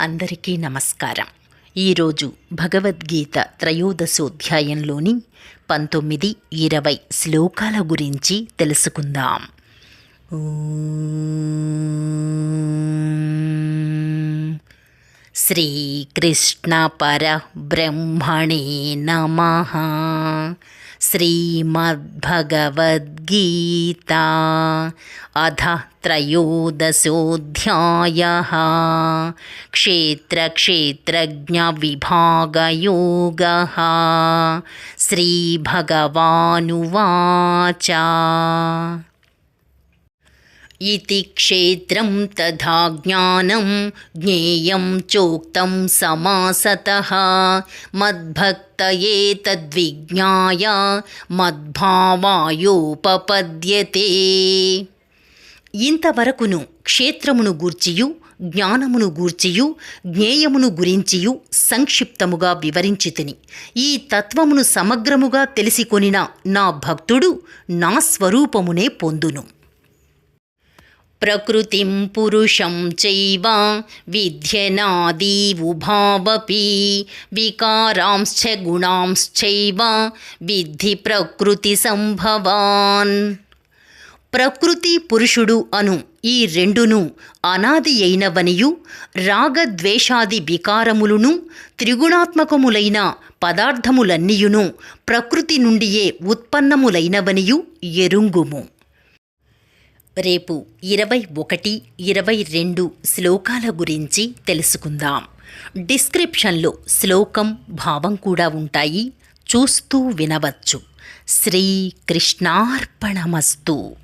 అందరికీ నమస్కారం. ఈరోజు భగవద్గీత త్రయోదశోధ్యాయంలోని పంతొమ్మిది ఇరవై శ్లోకాల గురించి తెలుసుకుందాం. శ్రీకృష్ణ పరబ్రహ్మణే నమ. श्रीमद्भगवद्गीता अध त्रयोदशोऽध्यायः। क्षेत्रक्षेत्रज्ञविभागयोगः। श्रीभगवानुवाच। इति क्षेत्रं तथा ज्ञानं ज्ञेयं चोक्तं समासतः मद्भक्तये तद्विज्ञाय మద్భావాయోపపద్యతే ఇంతవరకును క్షేత్రమును గూర్చియు జ్ఞానమును గూర్చియు జ్ఞేయమును గురించియు సంక్షిప్తముగా వివరించి తిని ఈ తత్వమును సమగ్రముగా తెలిసికొనిన నా భక్తుడు నా స్వరూపమునే పొందును ప్రకృతిం పురుషం చైవ విద్యనాదీవుభావపి వికారాంశ్చ గుణాంశ్చైవ విద్ధి ప్రకృతి సంభవాన్ ప్రకృతి పురుషుడు అను ఈ రెండును అనాది అయినవనియు రాగద్వేషాది వికారములును త్రిగుణాత్మకములైన పదార్థములన్నీయును ప్రకృతి నుండియే ఉత్పన్నములైనవనియు ఎరుంగుము. రేపు ఇరవై ఒకటి ఇరవై రెండు శ్లోకాల గురించి తెలుసుకుందాం. డిస్క్రిప్షన్లో శ్లోకం భావం కూడా ఉంటాయి. చూస్తూ వినవచ్చు. శ్రీకృష్ణార్పణమస్తు.